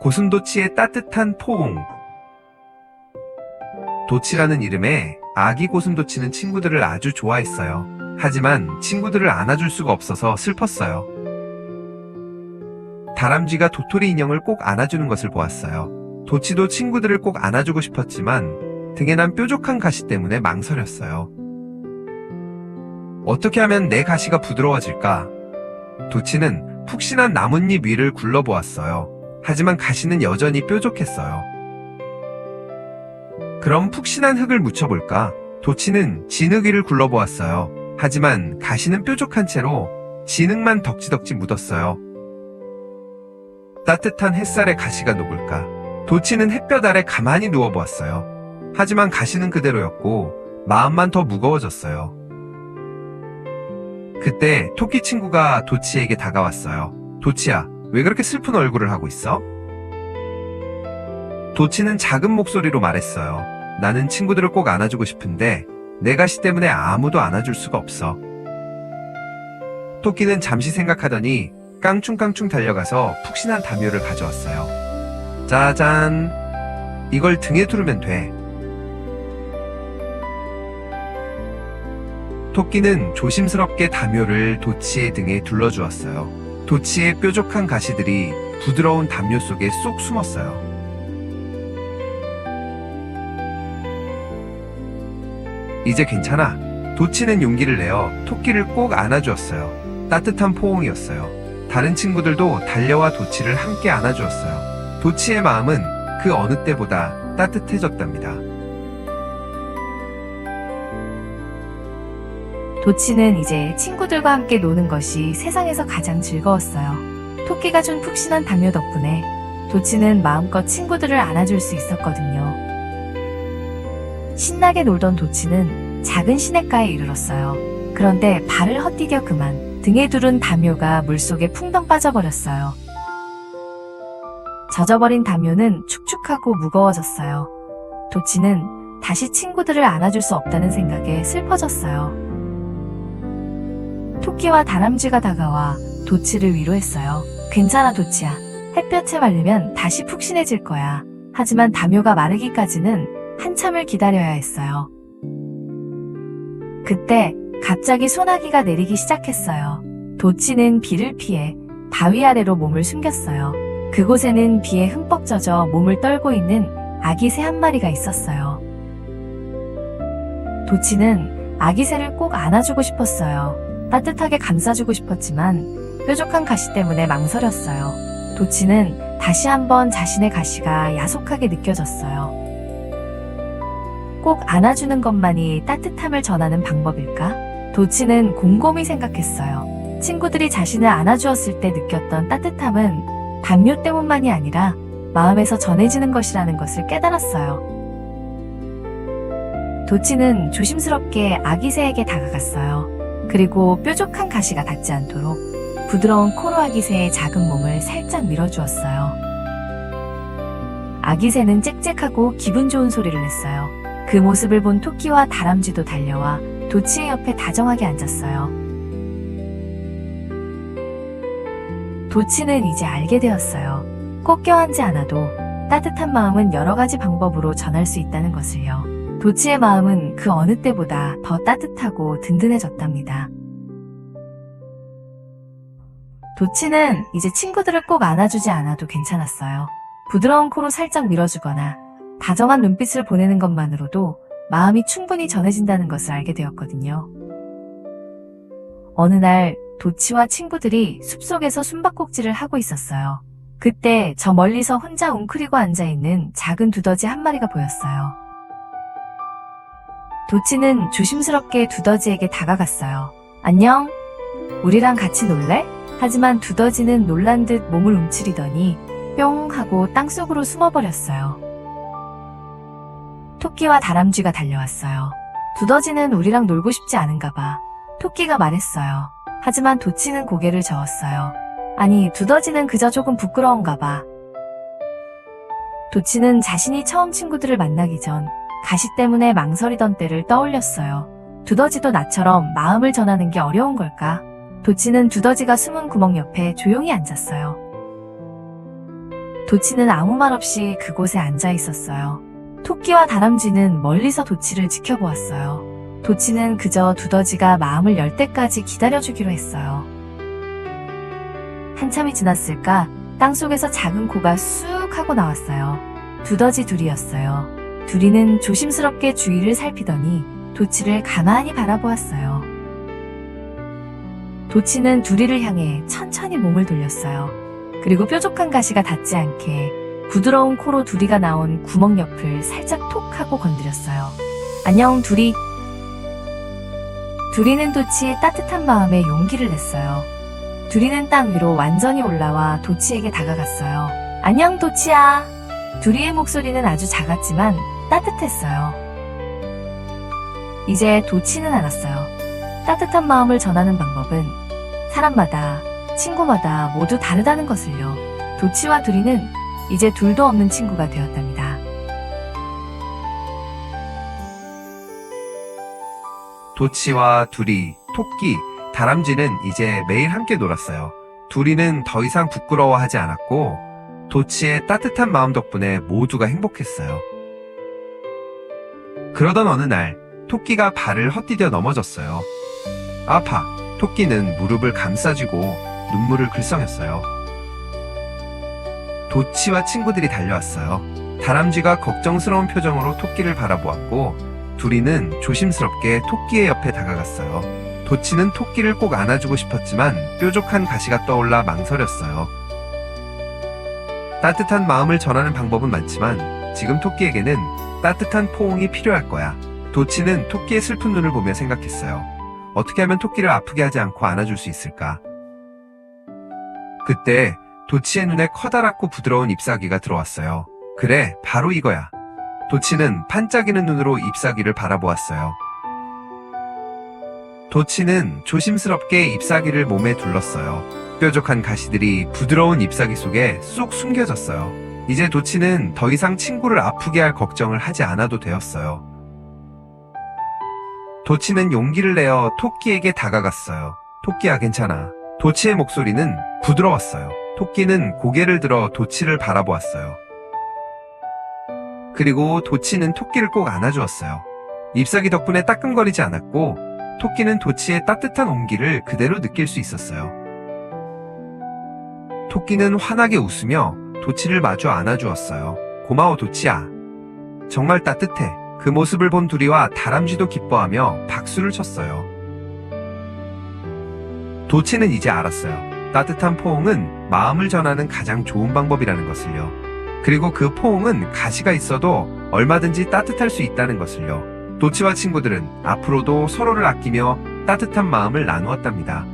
고슴도치의 따뜻한 포옹. 도치라는 이름에 아기 고슴도치는 친구들을 아주 좋아했어요. 하지만 친구들을 안아줄 수가 없어서 슬펐어요. 다람쥐가 도토리 인형을 꼭 안아주는 것을 보았어요. 도치도 친구들을 꼭 안아주고 싶었지만 등에 난 뾰족한 가시 때문에 망설였어요. 어떻게 하면 내 가시가 부드러워질까? 도치는 푹신한 나뭇잎 위를 굴러보았어요. 하지만 가시는 여전히 뾰족했어요. 그럼 푹신한 흙을 묻혀볼까? 도치는 진흙 위를 굴러보았어요. 하지만 가시는 뾰족한 채로 진흙만 덕지덕지 묻었어요. 따뜻한 햇살에 가시가 녹을까? 도치는 햇볕 아래 가만히 누워보았어요. 하지만 가시는 그대로였고 마음만 더 무거워졌어요. 그때 토끼 친구가 도치에게 다가왔어요. 도치야, 왜 그렇게 슬픈 얼굴을 하고 있어? 도치는 작은 목소리로 말했어요. 나는 친구들을 꼭 안아주고 싶은데 내 가시 때문에 아무도 안아줄 수가 없어. 토끼는 잠시 생각하더니 깡충깡충 달려가서 푹신한 담요를 가져왔어요. 짜잔! 이걸 등에 두르면 돼. 토끼는 조심스럽게 담요를 도치의 등에 둘러주었어요. 도치의 뾰족한 가시들이 부드러운 담요 속에 쏙 숨었어요. 이제 괜찮아. 도치는 용기를 내어 토끼를 꼭 안아주었어요. 따뜻한 포옹이었어요. 다른 친구들도 달려와 도치를 함께 안아주었어요. 도치의 마음은 그 어느 때보다 따뜻해졌답니다. 도치는 이제 친구들과 함께 노는 것이 세상에서 가장 즐거웠어요. 토끼가 준 푹신한 담요 덕분에 도치는 마음껏 친구들을 안아줄 수 있었거든요. 신나게 놀던 도치는 작은 시냇가에 이르렀어요. 그런데 발을 헛디뎌 그만 등에 두른 담요가 물속에 풍덩 빠져버렸어요. 젖어버린 담요는 축축하고 무거워졌어요. 도치는 다시 친구들을 안아줄 수 없다는 생각에 슬퍼졌어요. 토끼와 다람쥐가 다가와 도치를 위로했어요. 괜찮아, 도치야. 햇볕에 말리면 다시 푹신해질 거야. 하지만 담요가 마르기까지는 한참을 기다려야 했어요. 그때 갑자기 소나기가 내리기 시작했어요. 도치는 비를 피해 바위 아래로 몸을 숨겼어요. 그곳에는 비에 흠뻑 젖어 몸을 떨고 있는 아기 새 한 마리가 있었어요. 도치는 아기 새를 꼭 안아주고 싶었어요. 따뜻하게 감싸주고 싶었지만 뾰족한 가시 때문에 망설였어요. 도치는 다시 한번 자신의 가시가 야속하게 느껴졌어요. 꼭 안아주는 것만이 따뜻함을 전하는 방법일까? 도치는 곰곰이 생각했어요. 친구들이 자신을 안아주었을 때 느꼈던 따뜻함은 담요 때문만이 아니라 마음에서 전해지는 것이라는 것을 깨달았어요. 도치는 조심스럽게 아기 새에게 다가갔어요. 그리고 뾰족한 가시가 닿지 않도록 부드러운 코로 아기 새의 작은 몸을 살짝 밀어주었어요. 아기 새는 짹짹하고 기분 좋은 소리를 냈어요. 그 모습을 본 토끼와 다람쥐도 달려와 도치의 옆에 다정하게 앉았어요. 도치는 이제 알게 되었어요. 꼭 껴안지 않아도 따뜻한 마음은 여러 가지 방법으로 전할 수 있다는 것을요. 도치의 마음은 그 어느 때보다 더 따뜻하고 든든해졌답니다. 도치는 이제 친구들을 꼭 안아주지 않아도 괜찮았어요. 부드러운 코로 살짝 밀어주거나 다정한 눈빛을 보내는 것만으로도 마음이 충분히 전해진다는 것을 알게 되었거든요. 어느 날 도치와 친구들이 숲속에서 숨바꼭질을 하고 있었어요. 그때 저 멀리서 혼자 웅크리고 앉아있는 작은 두더지 한 마리가 보였어요. 도치는 조심스럽게 두더지에게 다가갔어요. 안녕? 우리랑 같이 놀래? 하지만 두더지는 놀란 듯 몸을 움츠리더니 뿅 하고 땅속으로 숨어버렸어요. 토끼와 다람쥐가 달려왔어요. 두더지는 우리랑 놀고 싶지 않은가 봐. 토끼가 말했어요. 하지만 도치는 고개를 저었어요. 아니, 두더지는 그저 조금 부끄러운가 봐. 도치는 자신이 처음 친구들을 만나기 전 가시 때문에 망설이던 때를 떠올렸어요. 두더지도 나처럼 마음을 전하는 게 어려운 걸까? 도치는 두더지가 숨은 구멍 옆에 조용히 앉았어요. 도치는 아무 말 없이 그곳에 앉아 있었어요. 토끼와 다람쥐는 멀리서 도치를 지켜보았어요. 도치는 그저 두더지가 마음을 열 때까지 기다려주기로 했어요. 한참이 지났을까 땅속에서 작은 코가 쑥 하고 나왔어요. 두더지 둘이었어요. 둘이는 조심스럽게 주위를 살피더니 도치를 가만히 바라보았어요. 도치는 두리를 향해 천천히 몸을 돌렸어요. 그리고 뾰족한 가시가 닿지 않게 부드러운 코로 두리가 나온 구멍 옆을 살짝 톡 하고 건드렸어요. 안녕, 두리. 두리는 도치의 따뜻한 마음에 용기를 냈어요. 두리는 땅 위로 완전히 올라와 도치에게 다가갔어요. 안녕, 도치야. 두리의 목소리는 아주 작았지만 따뜻했어요. 이제 도치는 알았어요. 따뜻한 마음을 전하는 방법은 사람마다, 친구마다 모두 다르다는 것을요. 도치와 두리는 이제 둘도 없는 친구가 되었답니다. 도치와 두리, 토끼, 다람쥐는 이제 매일 함께 놀았어요. 두리는 더 이상 부끄러워하지 않았고, 도치의 따뜻한 마음 덕분에 모두가 행복했어요. 그러던 어느 날, 토끼가 발을 헛디뎌 넘어졌어요. 아파. 토끼는 무릎을 감싸쥐고 눈물을 글썽였어요. 도치와 친구들이 달려왔어요. 다람쥐가 걱정스러운 표정으로 토끼를 바라보았고, 두리는 조심스럽게 토끼의 옆에 다가갔어요. 도치는 토끼를 꼭 안아주고 싶었지만 뾰족한 가시가 떠올라 망설였어요. 따뜻한 마음을 전하는 방법은 많지만 지금 토끼에게는 따뜻한 포옹이 필요할 거야. 도치는 토끼의 슬픈 눈을 보며 생각했어요. 어떻게 하면 토끼를 아프게 하지 않고 안아줄 수 있을까? 그때 도치의 눈에 커다랗고 부드러운 잎사귀가 들어왔어요. 그래, 바로 이거야. 도치는 반짝이는 눈으로 잎사귀를 바라보았어요. 도치는 조심스럽게 잎사귀를 몸에 둘렀어요. 뾰족한 가시들이 부드러운 잎사귀 속에 쏙 숨겨졌어요. 이제 도치는 더 이상 친구를 아프게 할 걱정을 하지 않아도 되었어요. 도치는 용기를 내어 토끼에게 다가갔어요. 토끼야 괜찮아. 도치의 목소리는 부드러웠어요. 토끼는 고개를 들어 도치를 바라보았어요. 그리고 도치는 토끼를 꼭 안아주었어요. 잎사귀 덕분에 따끔거리지 않았고 토끼는 도치의 따뜻한 온기를 그대로 느낄 수 있었어요. 토끼는 환하게 웃으며 도치를 마주 안아주었어요. 고마워 도치야. 정말 따뜻해. 그 모습을 본 두리와 다람쥐도 기뻐하며 박수를 쳤어요. 도치는 이제 알았어요. 따뜻한 포옹은 마음을 전하는 가장 좋은 방법이라는 것을요. 그리고 그 포옹은 가시가 있어도 얼마든지 따뜻할 수 있다는 것을요. 도치와 친구들은 앞으로도 서로를 아끼며 따뜻한 마음을 나누었답니다.